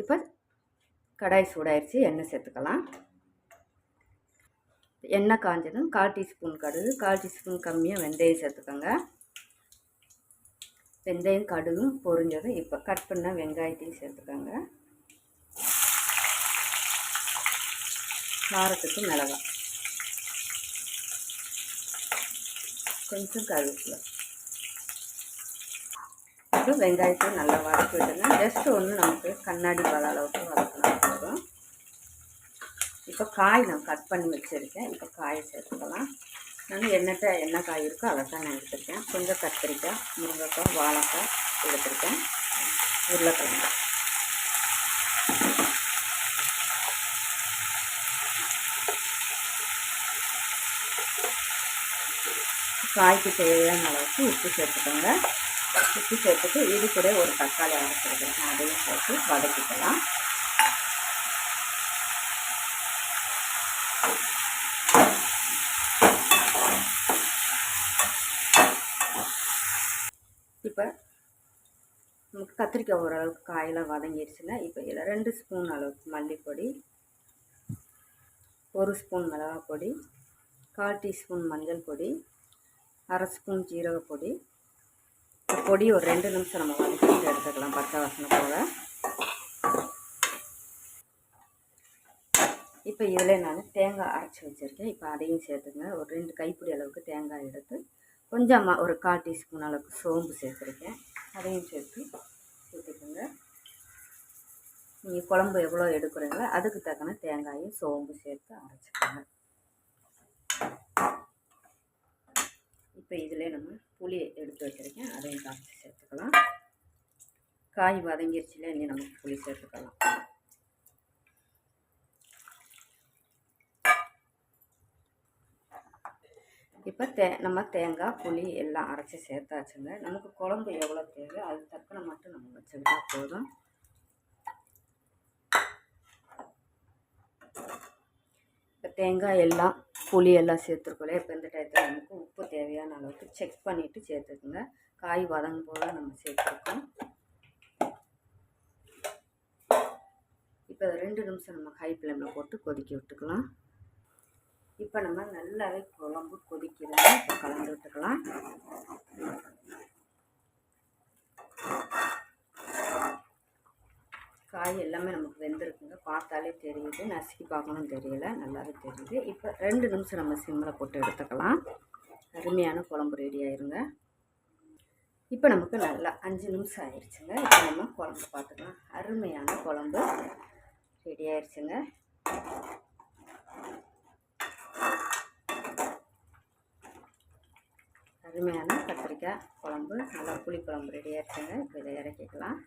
இப்போ கடாய் சூடாயிருச்சு எண்ணெய் சேர்த்துக்கலாம். எண்ணெய் காஞ்சதும் கால் டீஸ்பூன் கடுகு கால் டீஸ்பூன் கம்மியாக வெந்தயம் சேர்த்துக்கோங்க. வெந்தயம் கடுகும் பொரிஞ்சதும் இப்போ கட் பண்ண வெங்காயத்தையும் சேர்த்துக்கோங்க. காரத்துக்கு மிளகாய். கொஞ்சம் கருவேப்பிலை. அப்புறம் வெங்காயத்தை நல்லா வதக்கி விட்டுங்க ஜஸ்ட்டு ஒன்று நமக்கு கண்ணாடி பல அளவுக்கு வதக்கினா போதும் இப்போ காய் நான் கட் பண்ணி வச்சுருக்கேன். இப்போ காயை சேர்த்துக்கலாம். நான் என்னட்ட என்ன காய் இருக்கோ அதை தான் நான் எடுத்துருக்கேன். கொஞ்சம் கத்திரிக்காய் முருங்கைக்காய் வாழைக்காய் எடுத்துருக்கேன். உருளைக்கிழங்கு. காய்க்கு தேவையான அளவுக்கு உப்பு சேர்த்துக்கோங்க. உப்பு சேர்த்துட்டு இது கூட ஒரு தக்காளி அரைச்சிருக்கேன் அதையும் சேர்த்து வதக்கிக்கலாம். இப்போ நமக்கு கத்திரிக்காய் ஓரளவுக்கு காயெல்லாம் வதங்கிடுச்சுன்னா இப்போ இதில் ரெண்டு ஸ்பூன் அளவுக்கு மல்லிப்பொடி ஒரு ஸ்பூன் மிளகாய் பொடி கால் டீஸ்பூன் மஞ்சள் பொடி அரை ஸ்பூன் ஜீரகப்பொடி பொடி ஒரு ரெண்டு நிமிஷம் நம்ம வதக்கிட்டு எடுத்துக்கலாம் பச்சை வாசனை போல். இப்போ இதில் நான் தேங்காய் அரைச்சி வச்சுருக்கேன். இப்போ அதையும் சேர்த்துங்க. ஒரு ரெண்டு கைப்பிடி அளவுக்கு தேங்காய் எடுத்து கொஞ்சமாக ஒரு கால் டீஸ்பூன் அளவுக்கு சோம்பு சேர்த்துருக்கேன். அதையும் சேர்த்து ஊற்றிக்கோங்க நீங்கள் குழம்பு எவ்வளோ எடுக்கிறீங்களோ அதுக்கு தக்கன தேங்காயும் சோம்பு சேர்த்து அரைச்சிக்கோங்க. இப்போ இதில் நம்ம புளி எடுத்து வச்சுருக்கேன். அதையும் காய்ச்சி சேர்த்துக்கலாம். காய் வதங்கிருச்சுல இனி நம்ம புளி சேர்த்துக்கலாம். இப்போ தே நம்ம தேங்காய் புளி எல்லாம் அரைச்சி சேர்த்தாச்சுங்க. நமக்கு குழம்பு எவ்வளோ தேவை அது தக்கன மட்டும் நம்ம வச்சுக்கிட்டா போதும். இப்போ தேங்காய் எல்லாம் புளி எல்லாம் சேர்த்துருக்கோம் இப்போ இந்த டயத்தில் நமக்கு உப்பு தேவையான அளவுக்கு செக் பண்ணிவிட்டு சேர்த்துக்குங்க. காய் வதங்கும் போது நம்ம சேர்த்துருக்கோம். இப்போ ரெண்டு நிமிஷம் நம்ம ஹை ஃப்ளேமில் போட்டு கொதிக்க விட்டுக்கலாம். இப்போ நம்ம நல்லாவே குழம்பு கொதிக்கிறத இப்போ கலந்து விட்டுக்கலாம். காய் எல்லாமே நமக்கு வெந்திருக்குங்க. பார்த்தாலே தெரியுது. நசுக்கி பார்க்கணும் தெரியல. நல்லாவே தெரியுது. இப்போ ரெண்டு நிமிஷம் நம்ம சிம்மில் போட்டு எடுத்துக்கலாம். அருமையான குழம்பு ரெடி ஆயிருங்க. இப்போ நமக்கு நல்லா அஞ்சு நிமிஷம் ஆயிடுச்சுங்க இப்போ நம்ம குழம்பு பார்த்துக்கலாம். அருமையான குழம்பு ரெடி ஆயிடுச்சுங்க அருமையான கத்திரிக்காய் குழம்பு. நல்லா புளி குழம்பு ரெடி ஆயிடுச்சுங்க இப்போ இதை இறக்கிக்கலாம்.